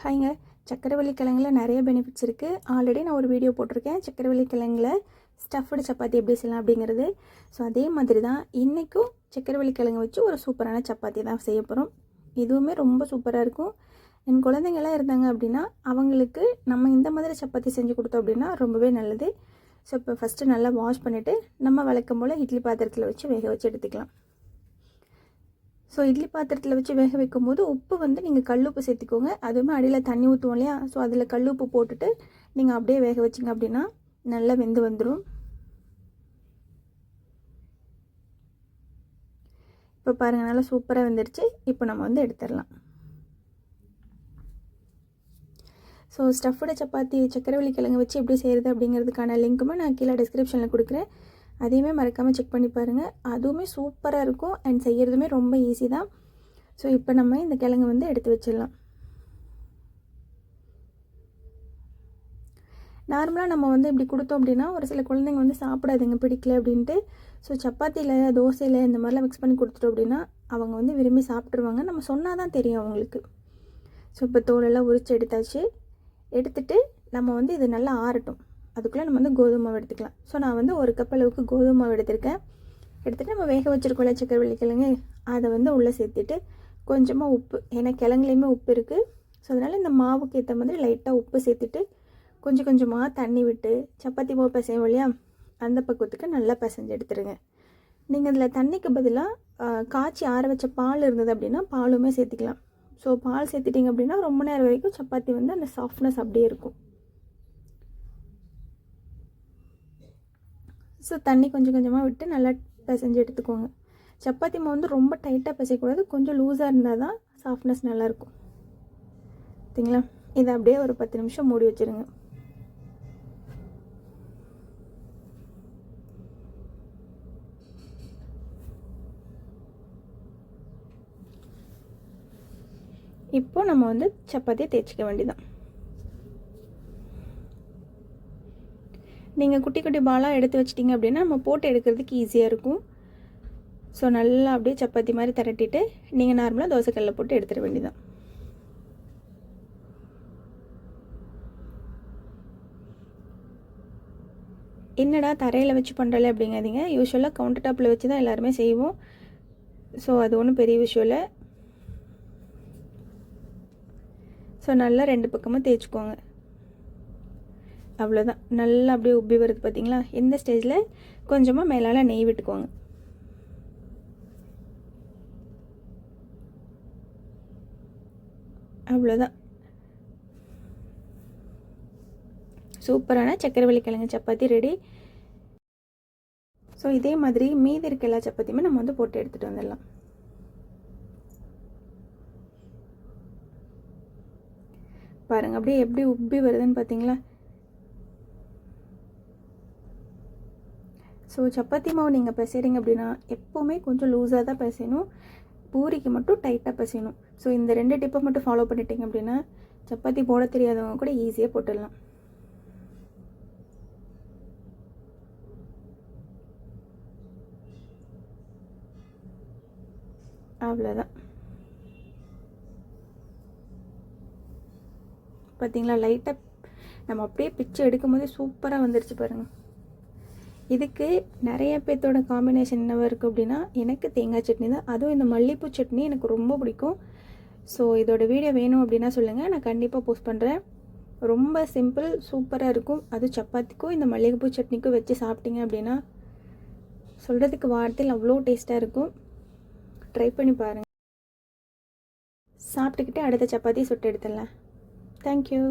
ஹாய்ங்க. சக்கரவள்ளி கிழங்குல நிறைய பெனிஃபிட்ஸ் இருக்குது ஆல்ரெடி நான் ஒரு வீடியோ போட்டிருக்கேன். சக்கரவள்ளி கிழங்குல ஸ்டஃப்டு சப்பாத்தி எப்படி செய்யலாம் அப்படிங்கிறது. ஸோ அதே மாதிரி தான் இன்றைக்கும் சக்கரவள்ளி கிழங்கு வச்சு ஒரு சூப்பரான சப்பாத்தி தான் செய்ய போகிறோம் இதுவுமே ரொம்ப சூப்பராக இருக்கும். என் குழந்தைங்களாம் இருந்தாங்க அப்படின்னா அவங்களுக்கு நம்ம இந்த மாதிரி சப்பாத்தி செஞ்சு கொடுத்தோம் அப்படின்னா ரொம்பவே நல்லது. ஸோ இப்போ ஃபஸ்ட்டு நல்லா வாஷ் பண்ணிவிட்டு நம்ம வழக்கம் போல் இட்லி பாத்திரத்தில் வச்சு வேக வச்சு எடுத்துக்கலாம். ஸோ இட்லி பாத்திரத்தில் வச்சு வேக வைக்கும் போது உப்பு வந்து நீங்கள் கல்லுப்பு சேர்த்துக்கோங்க. அதுவுமே அடியில் தண்ணி ஊற்றுவோம் இல்லையா? ஸோ அதில் கல்லுப்பு போட்டுட்டு நீங்கள் அப்படியே வேக வச்சிங்க அப்படின்னா நல்லா வெந்து வந்துடும் இப்போ பாருங்கள் நல்லா சூப்பராக வெந்துருச்சு. இப்போ நம்ம வந்து எடுத்துடலாம். ஸோ ஸ்டஃப்டு சப்பாத்தி சக்கரவள்ளி கிழங்கு வச்சு எப்படி செய்கிறது அப்படிங்கிறதுக்கான லிங்க்குமே நான் கீழே டிஸ்கிரிப்ஷனில் கொடுக்குறேன். அதையுமே மறக்காமல் செக் பண்ணி பாருங்கள் அதுவுமே சூப்பராக இருக்கும். அண்ட் செய்கிறதுமே ரொம்ப ஈஸி தான். ஸோ இப்போ நம்ம இந்த கிழங்கு வந்து எடுத்து வச்சிடலாம். நார்மலாக நம்ம வந்து இப்படி கொடுத்தோம் அப்படின்னா ஒரு சில குழந்தைங்க வந்து சாப்பிடாதுங்க பிடிக்கல அப்படின்ட்டு. ஸோ சப்பாத்தியில் தோசையில் இந்த மாதிரிலாம் மிக்ஸ் பண்ணி கொடுத்துட்டோம் அப்படின்னா அவங்க வந்து விரும்பி சாப்பிட்ருவாங்க நம்ம சொன்னால் தான் தெரியும் அவங்களுக்கு. ஸோ இப்போ தோலெல்லாம் உரிச்சு எடுத்தாச்சு. எடுத்துட்டு நம்ம வந்து இது நல்லா ஆறட்டும். அதுக்குள்ளே நம்ம வந்து கோதுமை மாவு எடுத்துக்கலாம். ஸோ நான் வந்து ஒரு கப் அளவுக்கு கோதுமை மாவு எடுத்திருக்கேன். எடுத்துகிட்டு நம்ம வேக வச்சுருக்கோம்ல சக்கரவள்ளி கிழங்கு அதை வந்து உள்ளே சேர்த்துட்டு கொஞ்சமாக உப்பு ஏன்னா கிழங்குலேயுமே உப்பு இருக்குது ஸோ அதனால் இந்த மாவுக்கு ஏற்ற மாதிரி லைட்டாக உப்பு சேர்த்துட்டு கொஞ்சம் கொஞ்சமாக தண்ணி விட்டு சப்பாத்தி மாவு பிசையும் இல்லையா? அந்த பக்குவத்துக்கு நல்லா பிசைஞ்சு எடுத்துருங்க. நீங்கள் இதில் தண்ணிக்கு பதிலாக காய்ச்சி ஆற வச்ச பால் இருந்தது அப்படின்னா பாலுமே சேர்த்துக்கலாம். ஸோ பால் சேர்த்துட்டிங்க அப்படின்னா ரொம்ப நேரம் வரைக்கும் சப்பாத்தி வந்து அந்த சாஃப்ட்னஸ் அப்படியே இருக்கும். ஸோ தண்ணி கொஞ்சம் கொஞ்சமாக விட்டு நல்லா பிசைஞ்சு எடுத்துக்கோங்க. சப்பாத்தி மாவு வந்து ரொம்ப டைட்டாக பிசையக்கூடாது. கொஞ்சம் லூஸாக இருந்தால் தான் சாஃப்ட்னஸ் நல்லாயிருக்கும் சரிங்களா? இதை அப்படியே ஒரு பத்து நிமிஷம் மூடி வச்சுருங்க. இப்போ நம்ம வந்து சப்பாத்தியை தேய்ச்சிக்க வேண்டியதான் நீங்கள் குட்டி குட்டி பாலாக எடுத்து வச்சிட்டிங்க அப்படின்னா நம்ம போட்டு எடுக்கிறதுக்கு ஈஸியாக இருக்கும். ஸோ நல்லா அப்படியே சப்பாத்தி மாதிரி திரட்டிட்டு நீங்கள் நார்மலாக தோசைக்கல்லில் போட்டு எடுத்துட வேண்டியதான் என்னடா தரையில் வச்சு பண்ணுறல அப்படிங்காதீங்க. யூஸ்வலாக கவுண்டர் டாப்பில் வச்சு தான் எல்லாருமே செய்வோம். ஸோ அது ஒன்றும் பெரிய விஷயம் இல்லை. ஸோ நல்லா ரெண்டு பக்கமும் தேய்ச்சிக்கோங்க. அவ்வளோதான் நல்லா அப்படியே உப்பி வருது பார்த்தீங்களா இந்த ஸ்டேஜில் கொஞ்சமாக மேலால் நெய் விட்டுக்குவாங்க அவ்வளோதான் சூப்பரான சக்கரவள்ளி கிழங்கு சப்பாத்தி ரெடி ஸோ இதே மாதிரி மீதி இருக்க எல்லா சப்பாத்தியுமே நம்ம வந்து போட்டு எடுத்துகிட்டு வந்துடலாம். பாருங்கள் அப்படியே எப்படி உப்பி வருதுன்னு பார்த்தீங்களா ஸோ சப்பாத்தி மாவு நீங்கள் பிசைகிறீங்க அப்படின்னா எப்போவுமே கொஞ்சம் லூஸாக தான் பிசையணும். பூரிக்கு மட்டும் டைட்டாக பிசையணும். ஸோ இந்த ரெண்டு டிப்பை மட்டும் ஃபாலோ பண்ணிட்டீங்க அப்படின்னா சப்பாத்தி போட தெரியாதவங்க கூட ஈஸியாக போட்டுடலாம். அவ்வளோதான் பார்த்தீங்களா லைட்டாக நம்ம அப்படியே பிச்சை எடுக்கும் போதே சூப்பராக வந்துருச்சு பாருங்கள் இதுக்கு நிறைய பேர்த்தோட காம்பினேஷன் என்னவா இருக்குது அப்படின்னா எனக்கு தேங்காய் சட்னி தான். அதுவும் இந்த மல்லிப்பூ சட்னி எனக்கு ரொம்ப பிடிக்கும். ஸோ இதோட வீடியோ வேணும் அப்படின்னா சொல்லுங்கள் நான் கண்டிப்பாக போஸ்ட் பண்ணுறேன் ரொம்ப சிம்பிள் சூப்பராக இருக்கும். அது சப்பாத்திக்கும் இந்த மல்லிகைப்பூ சட்னிக்கும் வச்சு சாப்பிட்டீங்க அப்படின்னா சொல்கிறதுக்கு வார்த்தையில் அவ்வளோ டேஸ்ட்டாக இருக்கும். ட்ரை பண்ணி பாருங்கள் சாப்பிட்டுக்கிட்டு அடுத்த சப்பாத்தி சுட்டு எடுத்துடலாம். தேங்க்யூ